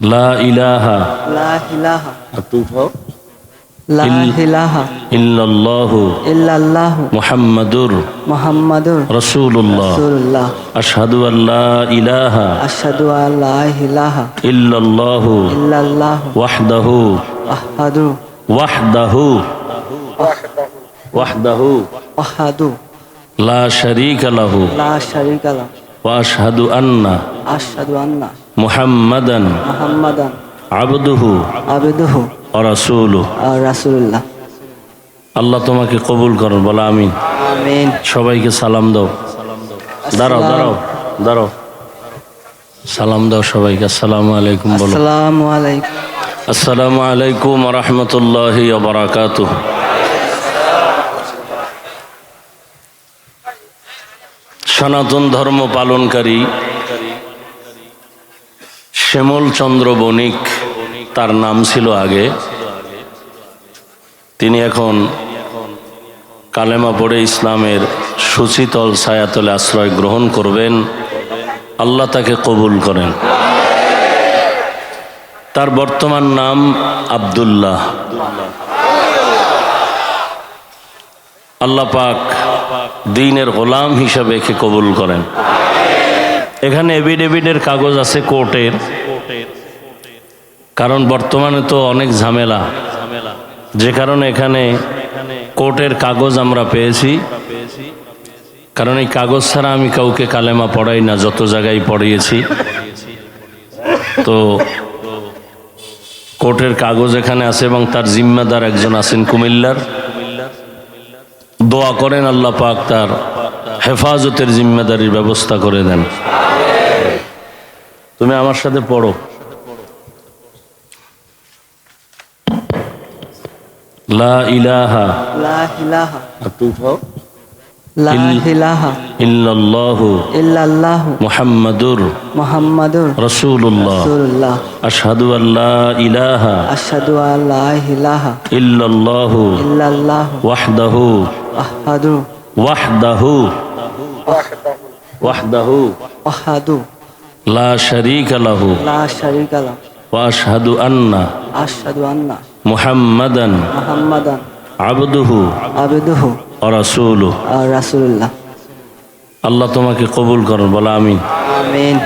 লা ইলাহা লা ইলাহা একটু উঠাও লা ইলাহা ইল্লাল্লাহু ইল্লাল্লাহু মুহাম্মাদুর মুহাম্মাদুর রাসূলুল্লাহ রাসূলুল্লাহ আশহাদু আল্লা ইলাহা আশহাদু আন লা ইলাহা ইল্লাল্লাহু ইল্লাল্লাহু ওয়াহদাহু আহাদু ওয়াহদাহু ওয়াহদাহু আহাদু লা শারীকা লাহু লা শারীকা লাহু ওয়া আশহাদু আন্না আশহাদু আন্না মুহাম্মাদান মুহাম্মাদান আবদুহু আবদুহু ওয়া রাসূলুহু আর রাসূলুল্লাহ আল্লাহ তোমাকে কবুল করুন বলা আমিন। আমিন। সবাইকে সালাম দাও। দাঁড়াও দাঁড়াও দাঁড়াও। সালাম দাও সবাইকে। আসসালামু আলাইকুম বলো। আসসালামু আলাইকুম। আসসালামু আলাইকুম রহমতুল্লাহি বারাকাতু সনাতন ধর্ম পালনকারী শ্যামল চন্দ্র বণিক, তার নাম ছিল আগে। তিনি এখন কালেমা পড়ে ইসলামের সুচিতল ছায়াতলে আশ্রয় গ্রহণ করবেন। আল্লাহ তাকে কবুল করেন। তার বর্তমান নাম আব্দুল্লাহ। আল্লাহ পাক দিনের গোলাম হিসাবে একে কবুল করেন। এখানে এভিডেভিডের কাগজ আছে কোর্টের। কারণ বর্তমানে তো অনেক ঝামেলা। যে কারণে এখানে কোর্টের কাগজ আমরা পেয়েছি। কারণ এই কাগজ ছাড়া আমি কাউকে কালেমা পড়াই না, যত জায়গায় পড়িয়েছি। তো কোর্টের কাগজ এখানে আছে এবং তার জিম্মাদার একজন আছেন কুমিল্লার। দোয়া করেন আল্লাহ পাক তার হেফাজতের জিম্মেদারির ব্যবস্থা করে দেন। তুমি আমার সাথে পড়ো। লা ইলাহা লা ইলাহা। একটু উঠাও লা ইলাহা ইল্লাল্লাহু ইল্লাল্লাহু মুহাম্মাদুর মুহাম্মাদুর রাসূলুল্লাহ। রাসূলুল্লাহ। আশহাদু আল্লা ইলাহা আশহাদু আন লা ইলাহা ইল্লাল্লাহু ইল্লাল্লাহু ওয়াহদাহু আহাদু ওয়াহদাহু ওয়াহদাহু আহাদু লা শারীকা লাহু লা শারীকা লাহু ওয়া আশহাদু আন্না আশহাদু আন্না মুহাম্মাদান মুহাম্মাদান আবদুহু আবদুহু আল্লাহ তোমাকে কবুল করুন বলা আমিন।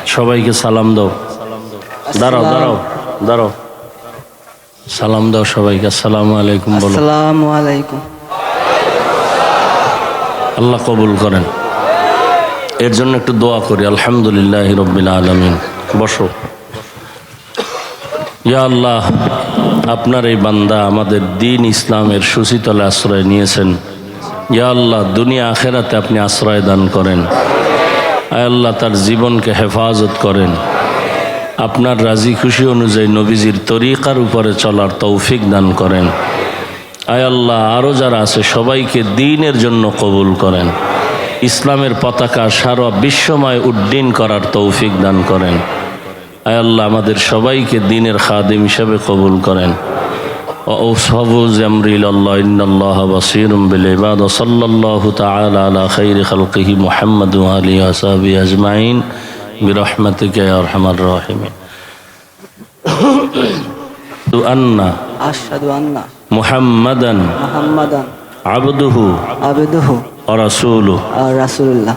সবাইকে সালাম দাও। দাঁড়াও দাঁড়াও দাঁড়াও। সালাম দাও সবাইকে আসসালামু আলাইকুম বলো। আসসালামু আলাইকুম। আল্লাহ কবুল করেন। এর জন্য একটু দোয়া করি আলহামদুলিল্লাহ রব্বিল আলমিন। বসো। ইয়া আল্লাহ আপনার এই বান্দা আমাদের দিন ইসলামের সুশীতলে আশ্রয় নিয়েছেন। ইয়া আল্লাহ, দুনিয়া আখেরাতে আপনি আশ্রয় দান করেন। আয় আল্লাহ, তার জীবনকে হেফাজত করেন। আপনার রাজি খুশি অনুযায়ী নবীজির তরিকার উপরে চলার তৌফিক দান করেন। আয় আল্লাহ আরও যারা আছে, সবাইকে দিনের জন্য কবুল করেন। ইসলামের পতাকা সারা বিশ্বময় উড্ডীন করার তৌফিক দান করেন। আয় আল্লাহ, আমাদের সবাইকে দিনের খাদিম হিসাবে কবুল করেন। وأوصفه زمري الله إن الله بصير بالعباد وصلى الله تعالى على خير خلقه محمد وآله وصحبه أجمعين برحمتك يا أرحم الراحمين أن আশহাদু আন্না محمدا মুহাম্মাদান عبده আবদুহু ورسوله আর রাসূলুল্লাহ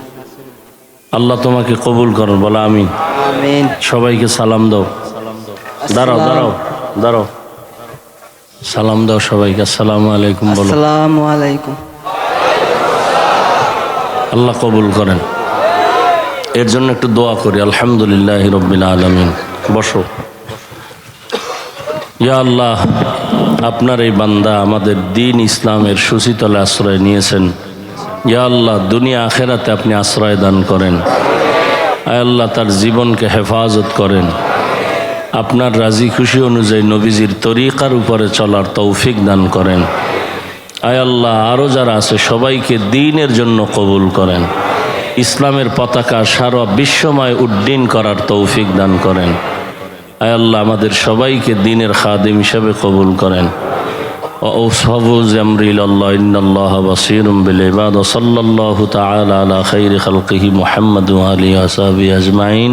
আল্লাহ তোমাকে কবুল করুন বলা আমিন আমিন সবাইকে সালাম দাও দাঁড়াও দাঁড়াও দাঁড়াও সালাম দাও সবাইকে আসসালামু আলাইকুম আসসালামু আলাইকুম। আল্লাহ কবুল করেন। এর জন্য একটু দোয়া করি আলহামদুলিল্লাহ রব্বিল আলমিন। বসো। ইয়া আল্লাহ আপনার এই বান্দা আমাদের দিন ইসলামের সুশীতলে আশ্রয় নিয়েছেন। ইয়া আল্লাহ দুনিয়া আখেরাতে আপনি আশ্রয় দান করেন। আয় আল্লাহ তার জীবনকে হেফাজত করেন। আপনার রাজি খুশি অনুযায়ী নবীজির তরিকার উপরে চলার তৌফিক দান করেন আয় আল্লাহ আরও যারা আছে সবাইকে দিনের জন্য কবুল করেন ইসলামের পতাকা সারা বিশ্বময় উড্ডীন করার তৌফিক দান করেন আয় আল্লাহ আমাদের সবাইকে দিনের খাদিম হিসাবে কবুল করেন وأوصفه زمري الله إن الله بصير بالعباد وصلى الله تعالى على خير خلقه محمد وآله وصحبه أجمعين